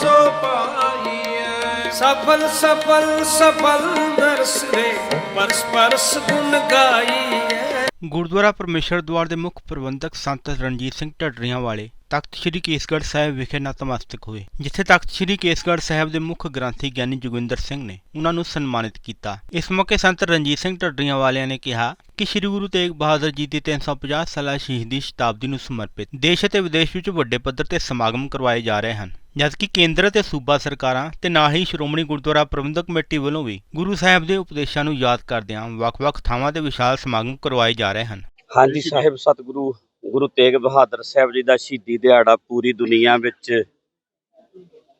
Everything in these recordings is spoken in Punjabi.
ਸੋ ਪਾਈਐ ਸਫਲ ਸਫਲ ਸਫਲ ਨਰਸਰੇ ਪਰਸ ਪਰਸ ਗੁਣ ਗਾਈਐ। ਗੁਰਦੁਆਰਾ ਪਰਮੇਸ਼ਰ ਦੁਆਰ ਦੇ ਮੁੱਖ ਪ੍ਰਬੰਧਕ ਸੰਤ ਰਣਜੀਤ ਸਿੰਘ ਢੱਡਰੀਆਂ ਵਾਲੇ ਤਖਤ ਸ੍ਰੀ ਕੇਸਗੜ੍ਹ ਸਾਹਿਬ ਵਿਖੇ ਨਤਮਸਤਕ ਹੋਏ, ਜਿੱਥੇ ਤਖਤ ਸ੍ਰੀ ਕੇਸਗੜ੍ਹ ਸਾਹਿਬ ਦੇ ਮੁੱਖ ਗ੍ਰੰਥੀ ਗਿਆਨੀ ਜੋਗਿੰਦਰ ਸਿੰਘ ਨੇ ਉਹਨਾਂ ਨੂੰ ਸਨਮਾਨਿਤ ਕੀਤਾ। ਇਸ ਮੌਕੇ ਸੰਤ ਰਣਜੀਤ ਸਿੰਘ ਢੱਡਰੀਆਂ ਵਾਲਿਆਂ ਨੇ ਕਿਹਾ ਕਿ ਸ੍ਰੀ ਗੁਰੂ ਤੇਗ ਬਹਾਦਰ ਜੀ ਦੀ 350 ਸਾਲਾ ਸ਼ਹੀਦੀ ਸ਼ਤਾਬਦੀ ਨੂੰ ਸਮਰਪਿਤ ਦੇਸ਼ ਅਤੇ ਵਿਦੇਸ਼ ਵਿੱਚ ਵੱਡੇ ਪੱਧਰ ਤੇ ਸਮਾਗਮ ਕਰਵਾਏ ਜਾ ਰਹੇ ਹਨ। ਜਦਕਿ ਕੇਂਦਰ ਅਤੇ ਸੂਬਾ ਸਰਕਾਰਾਂ ਤੇ ਨਾਲ ਹੀ ਸ਼੍ਰੋਮਣੀ ਗੁਰਦੁਆਰਾ ਪ੍ਰਬੰਧਕ ਕਮੇਟੀ ਵੱਲੋਂ ਵੀ ਗੁਰੂ ਸਾਹਿਬ ਦੇ ਉਪਦੇਸ਼ਾਂ ਨੂੰ ਯਾਦ ਕਰਦਿਆਂ ਵੱਖ-ਵੱਖ ਥਾਵਾਂ ਤੇ ਵਿਸ਼ਾਲ ਸਮਾਗਮ ਕਰਵਾਏ ਜਾ ਰਹੇ ਹਨ। ਹਾਂਜੀ ਸਾਹਿਬ ਸਤਿਗੁਰੂ ਗੁਰੂ ਤੇਗ ਬਹਾਦਰ ਸਾਹਿਬ ਜੀ ਦਾ ਸ਼ਹੀਦੀ ਦਿਹਾੜਾ ਪੂਰੀ ਦੁਨੀਆ ਵਿੱਚ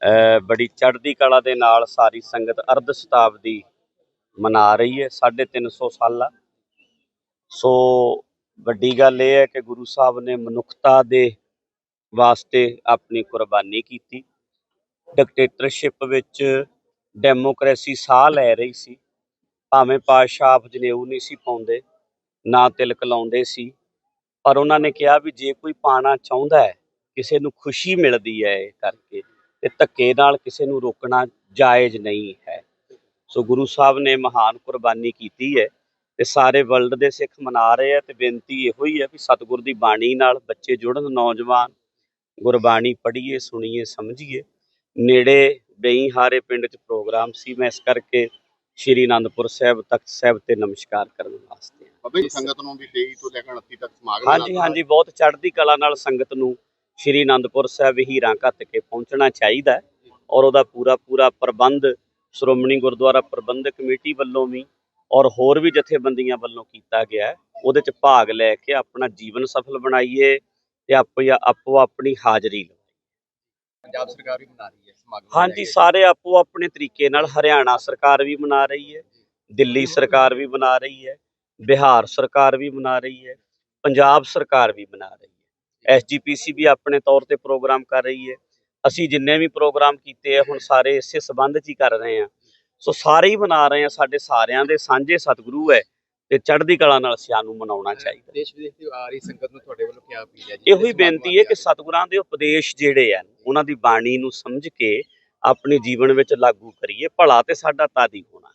ਅਹ, ਬੜੀ ਚੜ੍ਹਦੀ ਕਲਾ ਦੇ ਨਾਲ ਸਾਰੀ ਸੰਗਤ ਅਰਧ ਸ਼ਤਾਬਦੀ ਮਨਾ ਰਹੀ ਹੈ 350 ਸਾਲਾ। ਸੋ ਵੱਡੀ ਗੱਲ ਇਹ ਹੈ ਕਿ ਗੁਰੂ ਸਾਹਿਬ ਨੇ ਮਨੁੱਖਤਾ ਦੇ ਵਾਸਤੇ ਆਪਣੀ ਕੁਰਬਾਨੀ ਕੀਤੀ। ਡਿਕਟੇਟਰਸ਼ਿਪ ਵਿੱਚ ਡੈਮੋਕ੍ਰੇਸੀ ਸਾਹ ਲੈ ਰਹੀ ਸੀ। ਭਾਵੇਂ ਪਾਤਸ਼ਾਹ ਜਨੇਊ ਨਹੀਂ ਸੀ ਪਾਉਂਦੇ, ਨਾ ਤਿਲਕ ਲਾਉਂਦੇ ਸੀ। ਪਰ ਉਹਨਾਂ ਨੇ ਕਿਹਾ ਵੀ ਜੇ ਕੋਈ ਪਾਣਾ ਚਾਹੁੰਦਾ ਹੈ, ਕਿਸੇ ਨੂੰ ਖੁਸ਼ੀ ਮਿਲਦੀ ਹੈ ਇਹ ਕਰਕੇ, ਤੇ ਧੱਕੇ ਨਾਲ ਕਿਸੇ ਨੂੰ ਰੋਕਣਾ ਜਾਇਜ਼ ਨਹੀਂ ਹੈ। ਸੋ ਗੁਰੂ ਸਾਹਿਬ ਨੇ ਮਹਾਨ ਕੁਰਬਾਨੀ ਕੀਤੀ ਹੈ ਤੇ ਸਾਰੇ ਵਰਲਡ ਦੇ ਸਿੱਖ ਮਨਾ ਰਹੇ ਆ ਤੇ ਬੇਨਤੀ ਇਹੋ ਹੀ ਹੈ ਵੀ ਸਤਿਗੁਰ ਦੀ ਬਾਣੀ ਨਾਲ ਬੱਚੇ ਜੁੜਨ, ਨੌਜਵਾਨ ਗੁਰਬਾਣੀ ਪੜ੍ਹੀਏ ਸੁਣੀਏ ਸਮਝੀਏ। ਨੇੜੇ ਬਈ ਹਾਰੇ ਪਿੰਡ 'ਚ ਪ੍ਰੋਗਰਾਮ ਸੀ ਮੈਂ ਇਸ ਕਰਕੇ ਸ਼੍ਰੀ ਅਨੰਦਪੁਰ ਸਾਹਿਬ ਤਖਤ ਸਾਹਿਬ ਤੇ ਨਮਸਕਾਰ ਕਰਨ ਵਾਸਤੇ। ਬਾਬਾ ਜੀ ਸੰਗਤ ਨੂੰ ਵੀ 23 ਤੋਂ ਲੈ ਕੇ 29 ਤੱਕ ਸਮਾਗਮ ਹਾਂਜੀ ਹਾਂਜੀ ਬਹੁਤ ਚੜ੍ਹਦੀ ਕਲਾ ਨਾਲ ਸੰਗਤ ਨੂੰ ਸ਼੍ਰੀ ਅਨੰਦਪੁਰ ਸਾਹਿਬ ਹੀਰਾਂ ਘੱਤ ਕੇ ਪਹੁੰਚਣਾ ਚਾਹੀਦਾ ਔਰ ਉਹਦਾ ਪੂਰਾ ਪੂਰਾ ਪ੍ਰਬੰਧ ਸ਼੍ਰੋਮਣੀ ਗੁਰਦੁਆਰਾ ਪ੍ਰਬੰਧਕ ਕਮੇਟੀ ਵੱਲੋਂ ਵੀ ਔਰ ਹੋਰ ਵੀ ਜਥੇਬੰਦੀਆਂ ਵੱਲੋਂ ਕੀਤਾ ਗਿਆ ਉਹਦੇ ਚ ਭਾਗ ਲੈ ਕੇ ਆਪਣਾ ਜੀਵਨ ਸਫਲ ਬਣਾਈਏ। ਤੇ ਆਪੋ ਆਪੋ ਆਪਣੀ ਹਾਜ਼ਰੀ ਲਵਾਈਏ ਪੰਜਾਬ ਸਰਕਾਰ ਵੀ ਮਨਾ ਰਹੀ ਹੈ ਸਮਾਗਮ ਹਾਂਜੀ। ਸਾਰੇ ਆਪੋ ਆਪਣੇ ਤਰੀਕੇ ਨਾਲ ਹਰਿਆਣਾ ਸਰਕਾਰ ਵੀ ਮਨਾ ਰਹੀ ਹੈ ਦਿੱਲੀ ਸਰਕਾਰ ਵੀ ਮਨਾ ਰਹੀ ਹੈ ਬਿਹਾਰ ਸਰਕਾਰ ਵੀ ਮਨਾ ਰਹੀ ਹੈ ਪੰਜਾਬ ਸਰਕਾਰ ਵੀ ਮਨਾ ਰਹੀ ਹੈ। ਐਸਜੀਪੀਸੀ ਵੀ ਆਪਣੇ ਤੌਰ ਤੇ ਪ੍ਰੋਗਰਾਮ ਕਰ ਰਹੀ ਹੈ। ਅਸੀਂ ਜਿੰਨੇ ਵੀ ਪ੍ਰੋਗਰਾਮ ਕੀਤੇ ਆ ਹੁਣ ਸਾਰੇ ਇਸੇ ਸਬੰਧ 'ਚ ਹੀ ਕਰ ਰਹੇ ਆ ਸੋ ਸਾਰੇ ਹੀ ਮਨਾ ਰਹੇ ਆ ਸਾਡੇ ਸਾਰਿਆਂ ਦੇ ਸਾਂਝੇ ਸਤਿਗੁਰੂ ਹੈ। ਤੇ ਚੜ੍ਹਦੀ ਕਲਾ ਨਾਲ ਸਾਨੂੰ ਮਨਾਉਣਾ ਚਾਹੀਦਾ। ਦੇਸ਼ ਵਿਦੇਸ਼ ਦੀ ਆ ਰਹੀ ਸੰਗਤ ਨੂੰ ਤੁਹਾਡੇ ਵੱਲੋਂ ਕੀ ਅਪੀਲ ਹੈ ਜੀ? ਇਹੋ ਹੀ ਬੇਨਤੀ ਹੈ ਕਿ ਸਤਿਗੁਰਾਂ ਦੇ ਉਪਦੇਸ਼ ਜਿਹੜੇ ਆ ਉਹਨਾਂ ਦੀ ਬਾਣੀ ਨੂੰ ਸਮਝ ਕੇ ਆਪਣੇ ਜੀਵਨ ਵਿੱਚ ਲਾਗੂ ਕਰੀਏ ਭਲਾ ਤੇ ਸਾਡਾ ਤਾਦੀ ਹੋਣਾ।